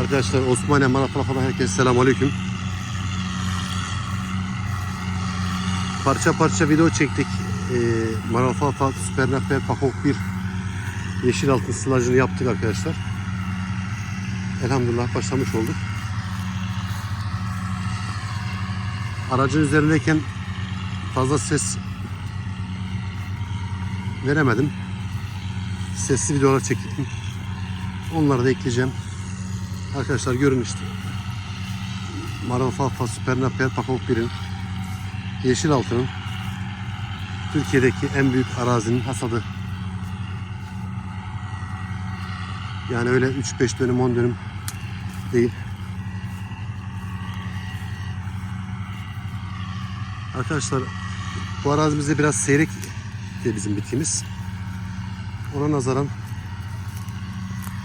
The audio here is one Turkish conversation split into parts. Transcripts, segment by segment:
Arkadaşlar Osmaniye Manafalafa'dan herkese selam aleyküm. Parça parça video çektik. Ee, Manafalafa Süper Nafer Pakok 1 yeşil altın sılajını yaptık arkadaşlar. Elhamdülillah başlamış olduk. Aracın üzerindeyken fazla ses veremedim. Sesli videolar çektim. Onları da ekleyeceğim. Arkadaşlar görün işte. Maralfafa Süper Naper Pakok 1'in yeşil altının Türkiye'deki en büyük arazinin hasadı. Yani öyle 3-5 dönüm 10 dönüm değil. Arkadaşlar bu arazimizde biraz seyrek de bizim bitkimiz. Ona nazaran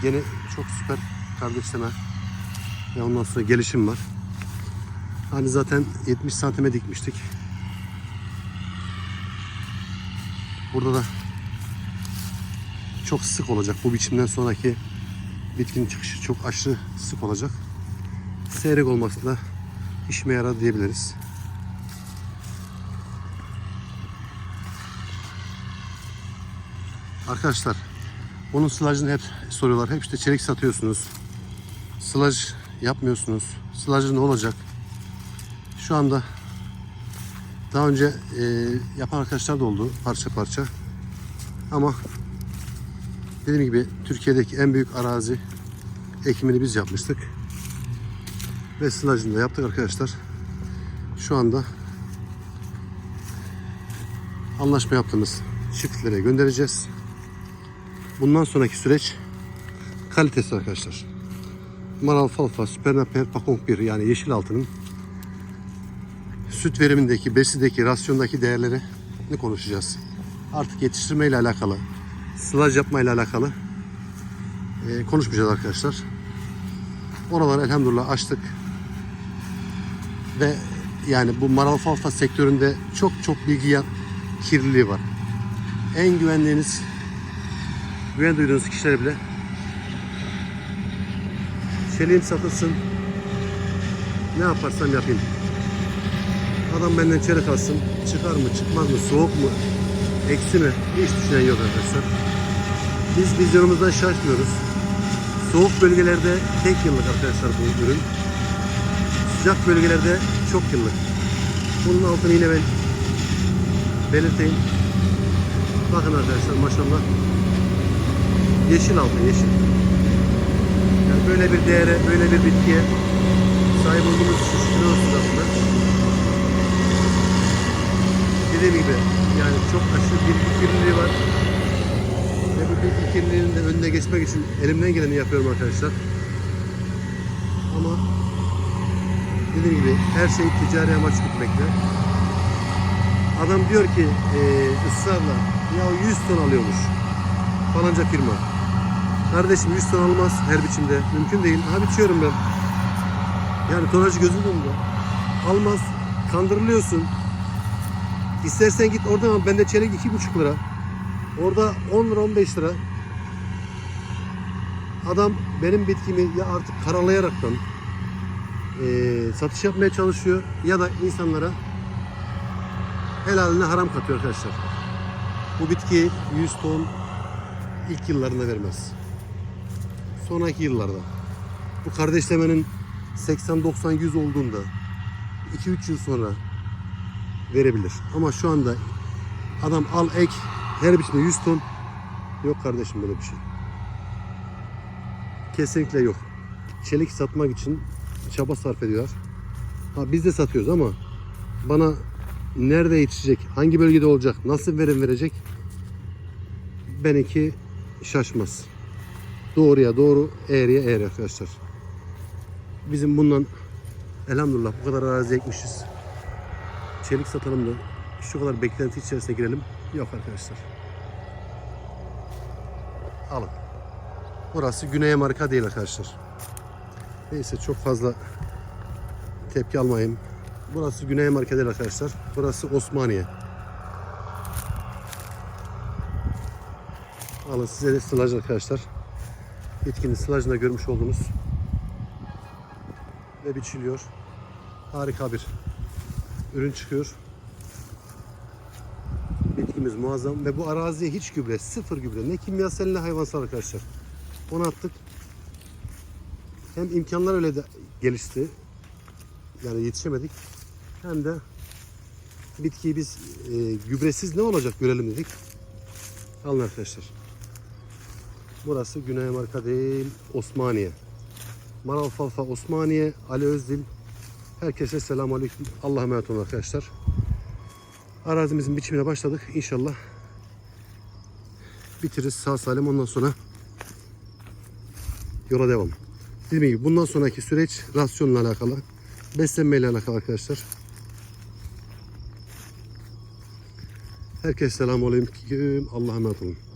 Yine çok süper kardeşleme ve ondan sonra gelişim var. Hani zaten 70 santime dikmiştik. Burada da çok sık olacak. Bu biçimden sonraki bitkinin çıkışı çok aşırı sık olacak. Seyrek olması da işime yarar diyebiliriz. Arkadaşlar bunun sılajını hep soruyorlar. Hep işte çelik satıyorsunuz. Sılaj yapmıyorsunuz. Sılajı ne olacak? Şu anda daha önce e, yapan arkadaşlar da oldu parça parça. Ama dediğim gibi Türkiye'deki en büyük arazi ekimini biz yapmıştık. Ve sılajını da yaptık arkadaşlar. Şu anda anlaşma yaptığımız çiftliklere göndereceğiz. Bundan sonraki süreç kalitesi arkadaşlar. Maral Falfa, Supernaper, Pakong 1 yani yeşil altının süt verimindeki, besideki, rasyondaki değerleri ne konuşacağız. Artık yetiştirme ile alakalı, sılaj yapma ile alakalı e, konuşmayacağız arkadaşlar. Oraları elhamdülillah açtık. Ve yani bu maral falfa sektöründe çok çok bilgi kirliliği var. En güvendiğiniz güven duyduğunuz kişilere bile çeliğim satılsın. Ne yaparsam yapayım. Adam benden çelik alsın. Çıkar mı çıkmaz mı soğuk mu? Eksi mi? Hiç düşünen yok arkadaşlar. Biz vizyonumuzdan şaşmıyoruz. Soğuk bölgelerde tek yıllık arkadaşlar bu ürün. Sıcak bölgelerde çok yıllık. Bunun altını yine ben belirteyim. Bakın arkadaşlar maşallah. Yeşil altın yeşil. Böyle bir değere, böyle bir bitkiye sahip olduğumuz şükür olsun aslında. Dediğim gibi yani çok aşırı bilgi kirliliği var. Ve bu bilgi kirliliğinin de önüne geçmek için elimden geleni yapıyorum arkadaşlar. Ama dediğim gibi her şey ticari amaç gütmekte. Adam diyor ki e, ısrarla ya 100 ton alıyormuş falanca firma. Kardeşim 100 ton almaz her biçimde. Mümkün değil. Aha biçiyorum ben. Yani tonajı gözünün önünde. Almaz. Kandırılıyorsun. İstersen git oradan al. Bende çelik 2,5 lira. Orada 10 lira 15 lira. Adam benim bitkimi ya artık karalayaraktan eee satış yapmaya çalışıyor ya da insanlara helaline haram katıyor arkadaşlar. Bu bitki 100 ton ilk yıllarında vermez. Sonraki yıllarda. Bu kardeşlemenin 80 90 100 olduğunda 2-3 yıl sonra verebilir. Ama şu anda adam al ek her biçimde 100 ton yok kardeşim böyle bir şey. Kesinlikle yok. Çelik satmak için çaba sarf ediyorlar. Ha biz de satıyoruz ama bana nerede yetişecek, hangi bölgede olacak, nasıl verim verecek benimki şaşmaz. Doğruya doğru, eğriye eğri arkadaşlar. Bizim bundan elhamdülillah bu kadar arazi ekmişiz. Çelik satalım da şu kadar beklenti içerisine girelim. Yok arkadaşlar. Alın. Burası Güney Amerika değil arkadaşlar. Neyse çok fazla tepki almayayım. Burası Güney Amerika değil arkadaşlar. Burası Osmaniye. Alın size de sılaj arkadaşlar. Bitkinin sılajında görmüş olduğunuz ve biçiliyor. Harika bir ürün çıkıyor. Bitkimiz muazzam ve bu araziye hiç gübre, sıfır gübre, ne kimyasal ne hayvansal arkadaşlar. Onu attık. Hem imkanlar öyle de gelişti. Yani yetişemedik. Hem de bitkiyi biz e, gübresiz ne olacak görelim dedik. Alın arkadaşlar. Burası Güney Amerika değil, Osmaniye. Maral Falfa Osmaniye, Ali Özdil. Herkese selamun aleyküm. Allah'a emanet olun arkadaşlar. Arazimizin biçimine başladık. İnşallah bitiririz sağ salim. Ondan sonra yola devam. Dediğim gibi bundan sonraki süreç rasyonla alakalı. Beslenmeyle alakalı arkadaşlar. Herkese selamun aleyküm. Allah'a emanet olun.